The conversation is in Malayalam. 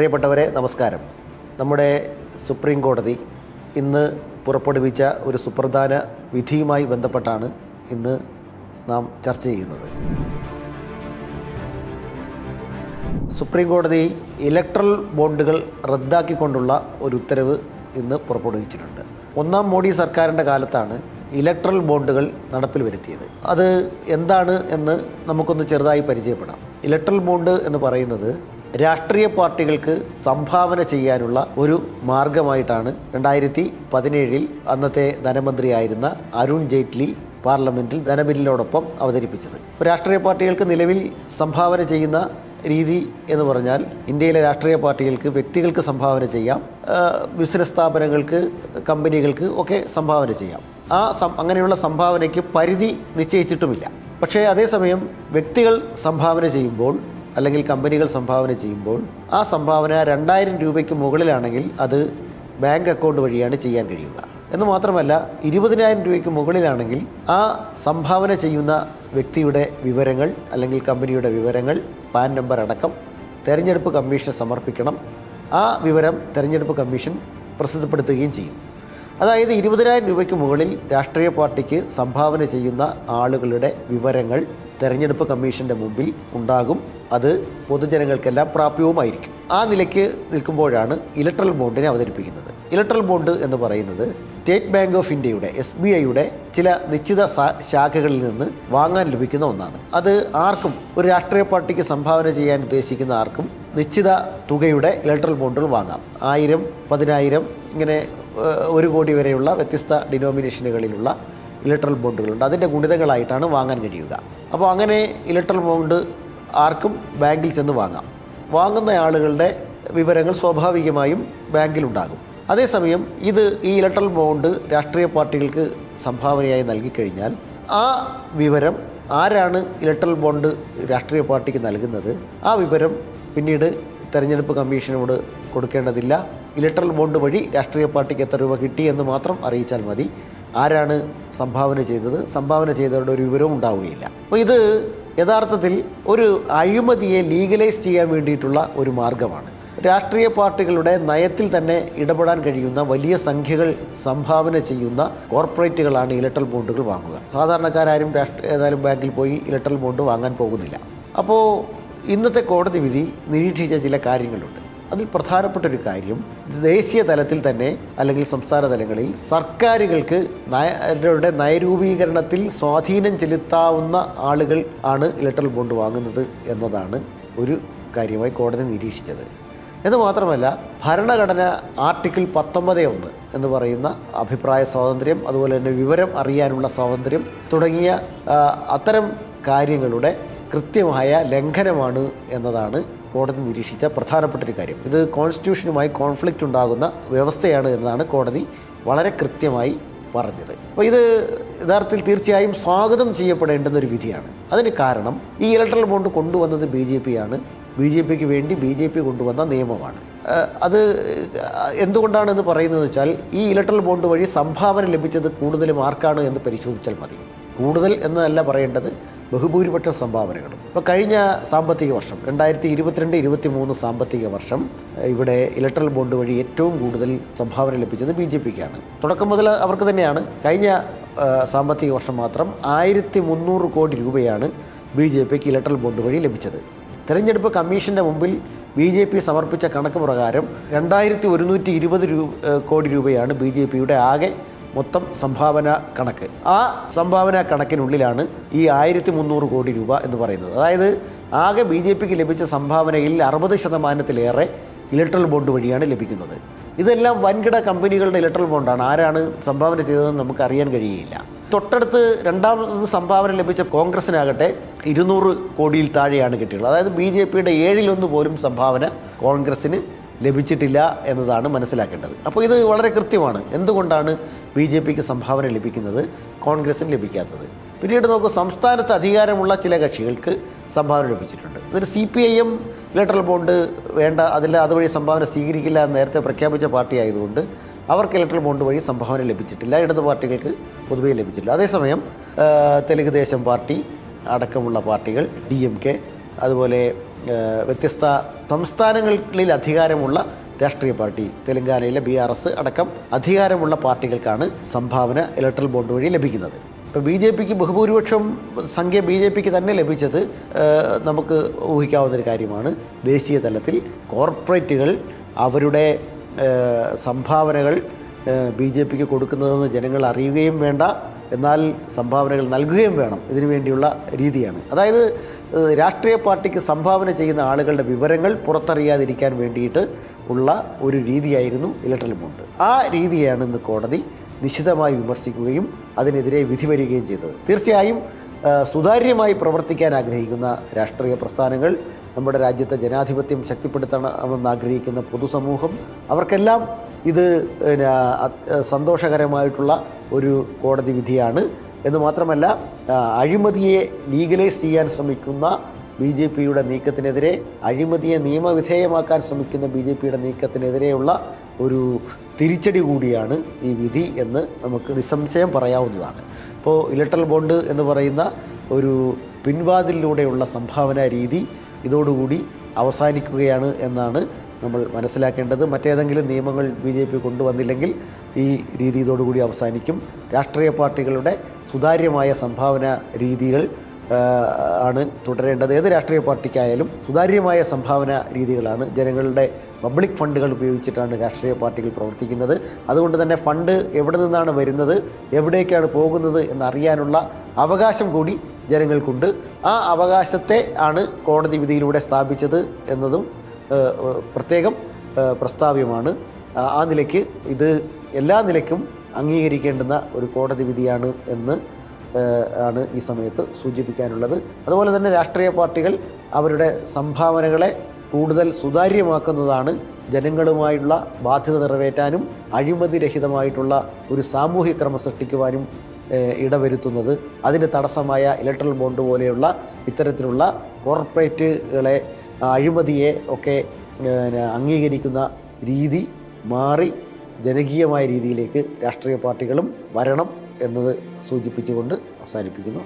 പ്രിയപ്പെട്ടവരെ നമസ്കാരം. നമ്മുടെ സുപ്രീം കോടതി ഇന്ന് പുറപ്പെടുവിച്ച ഒരു സുപ്രധാന വിധിയുമായി ബന്ധപ്പെട്ടാണ് ഇന്ന് നാം ചർച്ച ചെയ്യുന്നത്. സുപ്രീം കോടതി ഇലക്ട്രൽ ബോണ്ടുകൾ റദ്ദാക്കിക്കൊണ്ടുള്ള ഒരു ഉത്തരവ് ഇന്ന് പുറപ്പെടുവിച്ചിട്ടുണ്ട്. ഒന്നാം മോഡി സർക്കാരിന്റെ കാലത്താണ് ഇലക്ട്രൽ ബോണ്ടുകൾ നടപ്പിൽ വരുത്തിയത്. അത് എന്താണ് എന്ന് നമുക്കൊന്ന് ചെറുതായി പരിചയപ്പെടാം. ഇലക്ട്രൽ ബോണ്ട് എന്ന് പറയുന്നത് രാഷ്ട്രീയ പാർട്ടികൾക്ക് സംഭാവന ചെയ്യാനുള്ള ഒരു മാർഗമായിട്ടാണ് രണ്ടായിരത്തി പതിനേഴിൽ അന്നത്തെ ധനമന്ത്രിയായിരുന്ന അരുൺ ജെയ്റ്റ്ലി പാർലമെന്റിൽ ധനബില്ലിനോടൊപ്പം അവതരിപ്പിച്ചത്. രാഷ്ട്രീയ പാർട്ടികൾക്ക് നിലവിൽ സംഭാവന ചെയ്യുന്ന രീതി എന്ന് പറഞ്ഞാൽ ഇന്ത്യയിലെ രാഷ്ട്രീയ പാർട്ടികൾക്ക് വ്യക്തികൾക്ക് സംഭാവന ചെയ്യാം ബിസിനസ് സ്ഥാപനങ്ങൾക്ക് കമ്പനികൾക്ക് ഒക്കെ സംഭാവന ചെയ്യാം. ആ അങ്ങനെയുള്ള സംഭാവനയ്ക്ക് പരിധി നിശ്ചയിച്ചിട്ടുമില്ല. പക്ഷേ അതേസമയം വ്യക്തികൾ സംഭാവന ചെയ്യുമ്പോൾ അല്ലെങ്കിൽ കമ്പനികൾ സംഭാവന ചെയ്യുമ്പോൾ ആ സംഭാവന രണ്ടായിരം രൂപയ്ക്ക് മുകളിലാണെങ്കിൽ അത് ബാങ്ക് അക്കൗണ്ട് വഴിയാണ് ചെയ്യാൻ കഴിയുക. എന്ന് മാത്രമല്ല ഇരുപതിനായിരം രൂപയ്ക്ക് മുകളിലാണെങ്കിൽ ആ സംഭാവന ചെയ്യുന്ന വ്യക്തിയുടെ വിവരങ്ങൾ അല്ലെങ്കിൽ കമ്പനിയുടെ വിവരങ്ങൾ പാൻ നമ്പർ അടക്കം തെരഞ്ഞെടുപ്പ് കമ്മീഷന് സമർപ്പിക്കണം. ആ വിവരം തെരഞ്ഞെടുപ്പ് കമ്മീഷൻ പ്രസിദ്ധപ്പെടുത്തുകയും ചെയ്യും. അതായത് ഇരുപതിനായിരം രൂപയ്ക്ക് മുകളിൽ രാഷ്ട്രീയ പാർട്ടിക്ക് സംഭാവന ചെയ്യുന്ന ആളുകളുടെ വിവരങ്ങൾ തെരഞ്ഞെടുപ്പ് കമ്മീഷന്റെ മുമ്പിൽ ഉണ്ടാകും. അത് പൊതുജനങ്ങൾക്കെല്ലാം പ്രാപ്യവുമായിരിക്കും. ആ നിലയ്ക്ക് നിൽക്കുമ്പോഴാണ് ഇലക്ട്രൽ ബോണ്ടിനെ അവതരിപ്പിക്കുന്നത്. ഇലക്ട്രൽ ബോണ്ട് എന്ന് പറയുന്നത് സ്റ്റേറ്റ് ബാങ്ക് ഓഫ് ഇന്ത്യയുടെ എസ് ബി ഐയുടെ ചില നിശ്ചിത ശാഖകളിൽ നിന്ന് വാങ്ങാൻ ലഭിക്കുന്ന ഒന്നാണ്. അത് ആർക്കും ഒരു രാഷ്ട്രീയ പാർട്ടിക്ക് സംഭാവന ചെയ്യാൻ ഉദ്ദേശിക്കുന്ന ആർക്കും നിശ്ചിത തുകയുടെ ഇലക്ട്രൽ ബോണ്ടുകൾ വാങ്ങാം. ആയിരം പതിനായിരം ഇങ്ങനെ ഒരു കോടി വരെയുള്ള വ്യത്യസ്ത ഡിനോമിനേഷനുകളിലുള്ള ഇലക്ട്രൽ ബോണ്ടുകളുണ്ട് അതിന്റെ ഗുണിതങ്ങളായിട്ടാണ് വാങ്ങാൻ കഴിയുക. അപ്പോൾ അങ്ങനെ ഇലക്ട്രൽ ബോണ്ട് ആർക്കും ബാങ്കിൽ ചെന്ന് വാങ്ങാം. വാങ്ങുന്ന ആളുകളുടെ വിവരങ്ങൾ സ്വാഭാവികമായും ബാങ്കിലുണ്ടാകും അതേസമയം ഇത് ഈ ഇലക്ട്രൽ ബോണ്ട് രാഷ്ട്രീയ പാർട്ടികൾക്ക് സംഭാവനയായി നൽകിക്കഴിഞ്ഞാൽ ആ വിവരം ആരാണ് ഇലക്ട്രൽ ബോണ്ട് രാഷ്ട്രീയ പാർട്ടിക്ക് നൽകുന്നത് ആ വിവരം പിന്നീട് തെരഞ്ഞെടുപ്പ് കമ്മീഷനോട് കൊടുക്കേണ്ടതില്ല. ഇലക്ട്രൽ ബോണ്ട് വഴി രാഷ്ട്രീയ പാർട്ടിക്ക് എത്ര രൂപ കിട്ടി എന്ന് മാത്രം അറിയിച്ചാൽ മതി. ആരാണ് സംഭാവന ചെയ്തത്? സംഭാവന ചെയ്തവരുടെ ഒരു വിവരവും ഉണ്ടാവുകയില്ല. അപ്പോൾ ഇത് യഥാർത്ഥത്തിൽ ഒരു അഴിമതിയെ ലീഗലൈസ് ചെയ്യാൻ വേണ്ടിയിട്ടുള്ള ഒരു മാർഗമാണ്. രാഷ്ട്രീയ പാർട്ടികളുടെ നയത്തിൽ തന്നെ ഇടപെടാൻ കഴിയുന്ന വലിയ സംഖ്യകൾ സംഭാവന ചെയ്യുന്ന കോർപ്പറേറ്റുകളാണ് ഇലക്ട്രൽ ബോണ്ടുകൾ വാങ്ങുക. സാധാരണക്കാരും രാഷ്ട്രീയ ഏതായാലും ബാങ്കിൽ പോയി ഇലക്ട്രൽ ബോണ്ട് വാങ്ങാൻ പോകുന്നില്ല. അപ്പോൾ ഇന്നത്തെ കോടതി വിധി നിരീക്ഷിച്ച ചില കാര്യങ്ങളുണ്ട്. അതിൽ പ്രധാനപ്പെട്ട ഒരു കാര്യം ദേശീയ തലത്തിൽ തന്നെ അല്ലെങ്കിൽ സംസ്ഥാന തലങ്ങളിൽ സർക്കാരുകൾക്ക് നയരുടെ നയരൂപീകരണത്തിൽ സ്വാധീനം ചെലുത്താവുന്ന ആളുകൾ ആണ് ഇലക്ട്രൽ ബോണ്ട് വാങ്ങുന്നത് എന്നതാണ് ഒരു കാര്യമായി കോടതി നിരീക്ഷിച്ചത്. എന്ന് മാത്രമല്ല ഭരണഘടന ആർട്ടിക്കിൾ പത്തൊമ്പത് ഒന്ന് എന്ന് പറയുന്ന അഭിപ്രായ സ്വാതന്ത്ര്യം അതുപോലെ തന്നെ വിവരം അറിയാനുള്ള സ്വാതന്ത്ര്യം തുടങ്ങിയ അത്തരം കാര്യങ്ങളുടെ കൃത്യമായ ലംഘനമാണ് എന്നതാണ് കോടതി നിരീക്ഷിച്ച പ്രധാനപ്പെട്ട ഒരു കാര്യം. ഇത് കോൺസ്റ്റിറ്റ്യൂഷനുമായി കോൺഫ്ലിക്റ്റ് ഉണ്ടാകുന്ന വ്യവസ്ഥയാണ് എന്നാണ് കോടതി വളരെ കൃത്യമായി പറഞ്ഞത്. അപ്പോൾ ഇത് യഥാർത്ഥത്തിൽ തീർച്ചയായും സ്വാഗതം ചെയ്യപ്പെടേണ്ടുന്ന ഒരു വിധിയാണ്. അതിന് കാരണം ഈ ഇലക്ട്രൽ ബോണ്ട് കൊണ്ടുവന്നത് ബി ജെ പി ആണ്. ബി ജെ പിക്ക് വേണ്ടി ബി ജെ പി കൊണ്ടുവന്ന നിയമമാണ്. അത് എന്തുകൊണ്ടാണെന്ന് പറയുന്നത് വെച്ചാൽ ഈ ഇലക്ട്രൽ ബോണ്ട് വഴി സംഭാവന ലഭിച്ചത് കൂടുതലും ആർക്കാണ് എന്ന് പരിശോധിച്ചാൽ മതി. കൂടുതൽ എന്നല്ല പറയേണ്ടത് ബഹുഭൂരിപക്ഷം സംഭാവനകളും. ഇപ്പോൾ കഴിഞ്ഞ സാമ്പത്തിക വർഷം രണ്ടായിരത്തി ഇരുപത്തിരണ്ട് ഇരുപത്തി മൂന്ന് സാമ്പത്തിക വർഷം ഇവിടെ ഇലക്ട്രൽ ബോണ്ട് വഴി ഏറ്റവും കൂടുതൽ സംഭാവന ലഭിച്ചത് ബി ജെ പിക്കാണ്. തുടക്കം മുതൽ അവർക്ക് തന്നെയാണ്. കഴിഞ്ഞ സാമ്പത്തിക വർഷം മാത്രം ആയിരത്തി മുന്നൂറ് കോടി രൂപയാണ് ബി ജെ പിക്ക് ഇലക്ട്രൽ ബോണ്ട് വഴി ലഭിച്ചത്. തെരഞ്ഞെടുപ്പ് കമ്മീഷന്റെ മുമ്പിൽ ബി ജെ പി സമർപ്പിച്ച കണക്ക് പ്രകാരം രണ്ടായിരത്തി ഒരുന്നൂറ്റി ഇരുപത് രൂപ കോടി രൂപയാണ് ബി ജെ പിയുടെ ആകെ മൊത്തം സംഭാവന കണക്ക്. ആ സംഭാവന കണക്കിനുള്ളിലാണ് ഈ ആയിരത്തി മുന്നൂറ് കോടി രൂപ എന്ന് പറയുന്നത്. അതായത് ആകെ ബി ജെ പിക്ക് ലഭിച്ച സംഭാവനയിൽ അറുപത് ശതമാനത്തിലേറെ ഇലക്ട്രൽ ബോണ്ട് വഴിയാണ് ലഭിക്കുന്നത്. ഇതെല്ലാം വൻകിട കമ്പനികളുടെ ഇലക്ട്രൽ ബോണ്ടാണ്. ആരാണ് സംഭാവന ചെയ്തതെന്ന് നമുക്ക് അറിയാൻ കഴിയുകയില്ല. തൊട്ടടുത്ത് രണ്ടാമത് സംഭാവന ലഭിച്ച കോൺഗ്രസിനാകട്ടെ ഇരുന്നൂറ് കോടിയിൽ താഴെയാണ് കിട്ടിയുള്ളത്. അതായത് ബി ജെ പിയുടെ ഏഴിലൊന്ന് പോലും സംഭാവന കോൺഗ്രസ്സിന് ലഭിച്ചിട്ടില്ല എന്നതാണ് മനസ്സിലാക്കേണ്ടത്. അപ്പോൾ ഇത് വളരെ കൃത്യമാണ്. എന്തുകൊണ്ടാണ് ബി ജെ പിക്ക് സംഭാവന ലഭിക്കുന്നത്? കോൺഗ്രസ്സിന് ലഭിക്കാത്തത്. പിന്നീട് നമുക്ക് സംസ്ഥാനത്ത് അധികാരമുള്ള ചില കക്ഷികൾക്ക് സംഭാവന ലഭിച്ചിട്ടുണ്ട്. അതിന് C P I M electoral bond വേണ്ട അതിൽ അതുവഴി സംഭാവന സ്വീകരിക്കില്ല എന്ന് നേരത്തെ പ്രഖ്യാപിച്ച പാർട്ടി ആയതുകൊണ്ട് അവർക്ക് ഇലക്ട്രൽ ബോണ്ട് വഴി സംഭാവന ലഭിച്ചിട്ടില്ല. ഇടത് പാർട്ടികൾക്ക് പൊതുവേ ലഭിച്ചിട്ടില്ല. അതേസമയം തെലുഗുദേശം പാർട്ടി അടക്കമുള്ള പാർട്ടികൾ ഡി എം കെ അതുപോലെ വ്യത്യസ്ത സംസ്ഥാനങ്ങളിൽ അധികാരമുള്ള രാഷ്ട്രീയ പാർട്ടി തെലങ്കാനയിലെ ബി ആർ എസ് അടക്കം അധികാരമുള്ള പാർട്ടികൾക്കാണ് സംഭാവന ഇലക്ട്രൽ ബോണ്ട് വഴി ലഭിക്കുന്നത്. ഇപ്പോൾ ബി ജെ പിക്ക് ബഹുഭൂരിപക്ഷം സംഖ്യ ബി ജെ പിക്ക് തന്നെ ലഭിച്ചത് നമുക്ക് ഊഹിക്കാവുന്ന ഒരു കാര്യമാണ്. ദേശീയ തലത്തിൽ കോർപ്പറേറ്റുകൾ അവരുടെ സംഭാവനകൾ ബി ജെ പിക്ക് കൊടുക്കുന്നതെന്ന് ജനങ്ങൾ അറിയുകയും വേണ്ട എന്നാൽ സംഭാവനകൾ നൽകുകയും വേണം. ഇതിനു വേണ്ടിയുള്ള രീതിയാണ്. അതായത് രാഷ്ട്രീയ പാർട്ടിക്ക് സംഭാവന ചെയ്യുന്ന ആളുകളുടെ വിവരങ്ങൾ പുറത്തറിയാതിരിക്കാൻ വേണ്ടിയിട്ട് ഉള്ള ഒരു രീതിയായിരുന്നു ഇലക്ട്രൽ ബോണ്ട് ആ രീതിയാണ് ഇന്ന് കോടതി നിശിതമായി വിമർശിക്കുകയും അതിനെതിരെ വിധി വരികയും ചെയ്തത്. തീർച്ചയായും സുതാര്യമായി പ്രവർത്തിക്കാൻ ആഗ്രഹിക്കുന്ന രാഷ്ട്രീയ പ്രസ്ഥാനങ്ങൾ നമ്മുടെ രാജ്യത്തെ ജനാധിപത്യം ശക്തിപ്പെടുത്തണമെന്ന് ആഗ്രഹിക്കുന്ന പൊതുസമൂഹം അവർക്കെല്ലാം ഇത് സന്തോഷകരമായിട്ടുള്ള ഒരു കോടതി വിധിയാണ്. എന്ന് മാത്രമല്ല അഴിമതിയെ ലീഗലൈസ് ചെയ്യാൻ ശ്രമിക്കുന്ന ബി ജെ പിയുടെ നീക്കത്തിനെതിരെ അഴിമതിയെ നിയമവിധേയമാക്കാൻ ശ്രമിക്കുന്ന ബി ജെ പിയുടെ നീക്കത്തിനെതിരെയുള്ള ഒരു തിരിച്ചടി കൂടിയാണ് ഈ വിധി എന്ന് നമുക്ക് നിസ്സംശയം പറയാവുന്നതാണ്. ഇപ്പോൾ ഇലക്ട്രൽ ബോണ്ട് എന്ന് പറയുന്ന ഒരു പിൻവാതിലൂടെയുള്ള സംഭാവന രീതി ഇതോടുകൂടി അവസാനിക്കുകയാണ് എന്നാണ് നമ്മൾ മനസ്സിലാക്കേണ്ടത് മറ്റേതെങ്കിലും നിയമങ്ങൾ ബി ജെ പി കൊണ്ടുവന്നില്ലെങ്കിൽ ഈ രീതി ഇതോടുകൂടി അവസാനിക്കും. രാഷ്ട്രീയ പാർട്ടികളുടെ സുതാര്യമായ സംഭാവന രീതികൾ ആണ് തുടരേണ്ടത്. ഏത് രാഷ്ട്രീയ പാർട്ടിക്കായാലും സുതാര്യമായ സംഭാവന രീതികളാണ് ജനങ്ങളുടെ പബ്ലിക് ഫണ്ടുകൾ ഉപയോഗിച്ചിട്ടാണ് രാഷ്ട്രീയ പാർട്ടികൾ പ്രവർത്തിക്കുന്നത്. അതുകൊണ്ട് തന്നെ ഫണ്ട് എവിടെ നിന്നാണ് വരുന്നത് എവിടേക്കാണ് പോകുന്നത് എന്നറിയാനുള്ള അവകാശം കൂടി ജനങ്ങൾക്കുണ്ട്. ആ അവകാശത്തെ ആണ് കോടതി വിധിയിലൂടെ സ്ഥാപിച്ചത് എന്നതും പ്രത്യേകം പ്രസ്താവ്യമാണ്. ആ- നിലയ്ക്ക് ഇത് എല്ലാ നിലയ്ക്കും അംഗീകരിക്കേണ്ടുന്ന ഒരു കോടതി വിധിയാണ് എന്ന് ആണ് ഈ സമയത്ത് സൂചിപ്പിക്കാനുള്ളത്. അതുപോലെ തന്നെ രാഷ്ട്രീയ പാർട്ടികൾ അവരുടെ സംഭാവനകളെ കൂടുതൽ സുതാര്യമാക്കുന്നതാണ് ജനങ്ങളുമായുള്ള ബാധ്യത നിറവേറ്റാനും അഴിമതി രഹിതമായിട്ടുള്ള ഒരു സാമൂഹ്യ ക്രമം സൃഷ്ടിക്കുവാനും ഇടവരുത്തുന്നത്. അതിന് തടസ്സമായ ഇലക്ട്രൽ ബോണ്ട് പോലെയുള്ള ഇത്തരത്തിലുള്ള കോർപ്പറേറ്റുകളെ അഴിമതിയെ ഒക്കെ അംഗീകരിക്കുന്ന രീതി മാറി ജനകീയമായ രീതിയിലേക്ക് രാഷ്ട്രീയ പാർട്ടികളും വരണം എന്നത് സൂചിപ്പിച്ചുകൊണ്ട് അവസാനിപ്പിക്കുന്നു.